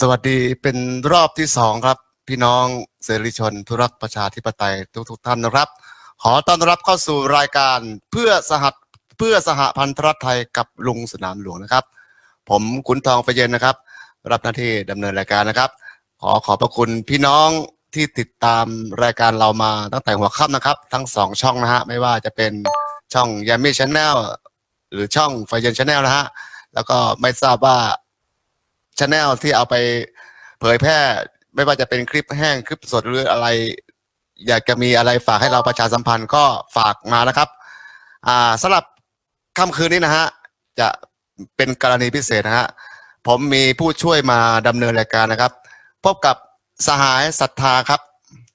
สวัสดีเป็นรอบที่สองครับ พี่น้องเสรีชนทุรักประชาธิปไตยทุกทุกๆท่านนะครับ ขอต้อนรับเข้าสู่รายการเพื่อสหัสเพื่อสหพันธรัฐไทยกับลุงสนามหลวงนะครับ ผมขุนทองไฟเย็นนะครับ รับหน้าที่ดำเนินรายการนะครับ ขอขอบพระคุณพี่น้องที่ติดตามรายการเรามาตั้งแต่หัวค่ำนะครับ ทั้งสองช่องนะฮะไม่ว่าจะเป็นช่องยามิชแนลหรือช่องไฟเย็นชแนลนะฮะแล้วก็ไม่ทราบว่า ชแนลที่เอาไปเผยแพร่ ไม่ว่าจะเป็นคลิปแห้งคลิปสดหรืออะไร อยากจะมีอะไรฝากให้เราประชาสัมพันธ์ก็ฝากมานะครับ อ่าสำหรับค่ำคืนนี้นะฮะจะเป็นกรณีพิเศษนะฮะผมมีผู้ช่วยมาดำเนินรายการนะครับ พบกับสหายศรัทธาครับ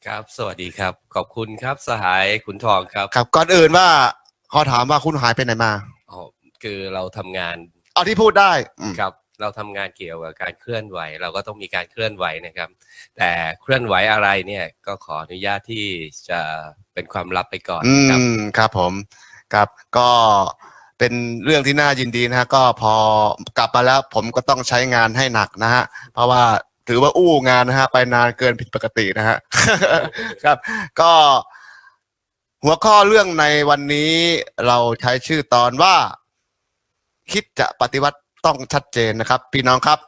ครับ สวัสดีครับ ขอบคุณครับสหายขุนทองครับครับ ก่อนอื่นว่าขอถามว่าคุณหายไปไหนมาอ๋อคือเราทำงาน เอาที่พูดได้อืมครับ เราทำงานเกี่ยวกับการเคลื่อนไหว เราก็ต้องมีการเคลื่อนไหวนะครับ แต่เคลื่อนไหวอะไรเนี่ยก็ขออนุญาตที่จะเป็นความลับไปก่อนอืนะครับมครับผมครับก็เป็นเรื่องที่น่ายินดีนะฮะก็พอกลับมาแล้วผมก็ต้องใช้งานให้หนักนะฮะเพราะว่าถือว่าอู้งานนะฮะไปนานเกินผิดปกตินะฮะครับ ก็หัวข้อเรื่องในวันนี้เราใช้ชื่อตอนว่า คิดจะปฏิวัติ ต้องชัดเจนนะครับ พี่น้องครับ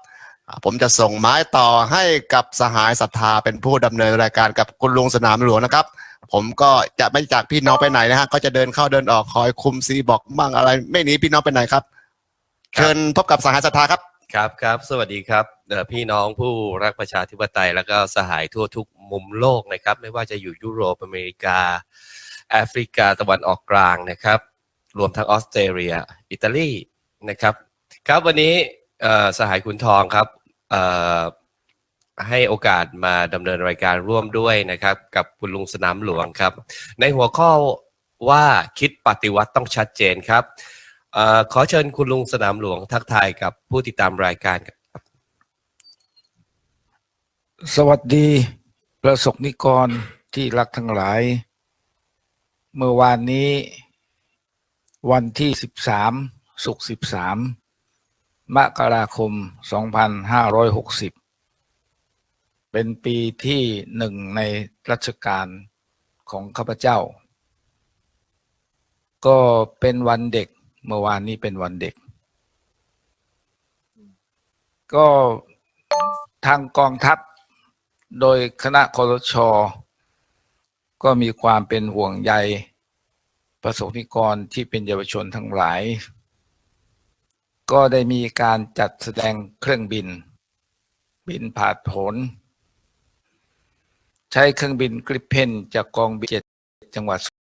อ่าผมจะส่งไม้ต่อให้กับสหายศรัทธาเป็นผู้ดำเนินรายการกับคุณลุงสนามหลวงนะครับ ผมก็จะไม่จากพี่น้องไปไหนนะฮะก็จะเดินเข้าเดินออกคอยคุมซีบอกบ้างอะไร ไม่หนีพี่น้องไปไหนครับครับเชิญพบกับสหายศรัทธาครับครับครับ สวัสดีครับเอ่อพี่น้องผู้รักประชาธิปไตย แล้วก็สหายทั่วทุกมุมโลกนะครับ ไม่ว่าจะอยู่ยุโรปอเมริกา แอฟริกาตะวันออกกลางนะครับ รวมทั้งออสเตรเลีย อิตาลีนะครับ ครับวันนี้สหายคุณทองครับให้โอกาสมาดำเนินรายการร่วมด้วยนะครับ กับคุณลุงสนามหลวงครับ ในหัวข้อว่าคิดปฏิวัติต้องชัดเจนครับอขอเชิญคุณลุงสนามหลวงทักทายกับผู้ติดตามรายการครับ สวัสดีประสบนิกรที่รักทั้งหลาย เมื่อวานนี้ วันที่13สุกร์13ม มกราคม 2560 เป็นปีที่หนึ่งในรัชกาลของข้าพเจ้า ก็เป็นวันเด็กเมื่อวานนี้เป็นวันเด็ก ก็ทางกองทัพโดยคณะคอรชอก็มีความเป็นห่วงใยประสบนิกรที่เป็นเยาวชนทั้งหลาย ก็ได้มีการจัดแสดงเครื่องบิน บินผ่าผนใช้เครื่องบินกริปเพนจากกองบินเจ็ดจังหวัดสุ